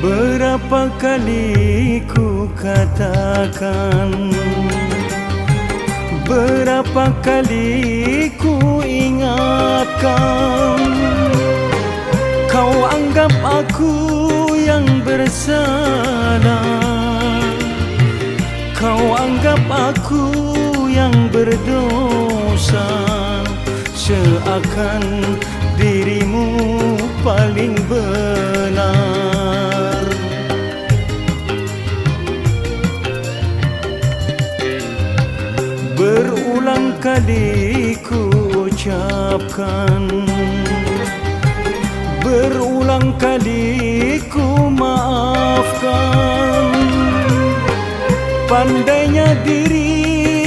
Berapa kali ku katakan Berapa kali ku ingatkan Kau anggap aku yang bersalah. Kau anggap aku yang berdosa. Seakan dirimu paling benar Berulang kali ku ucapkan. Berulang kali ku maafkan. Pandainya diri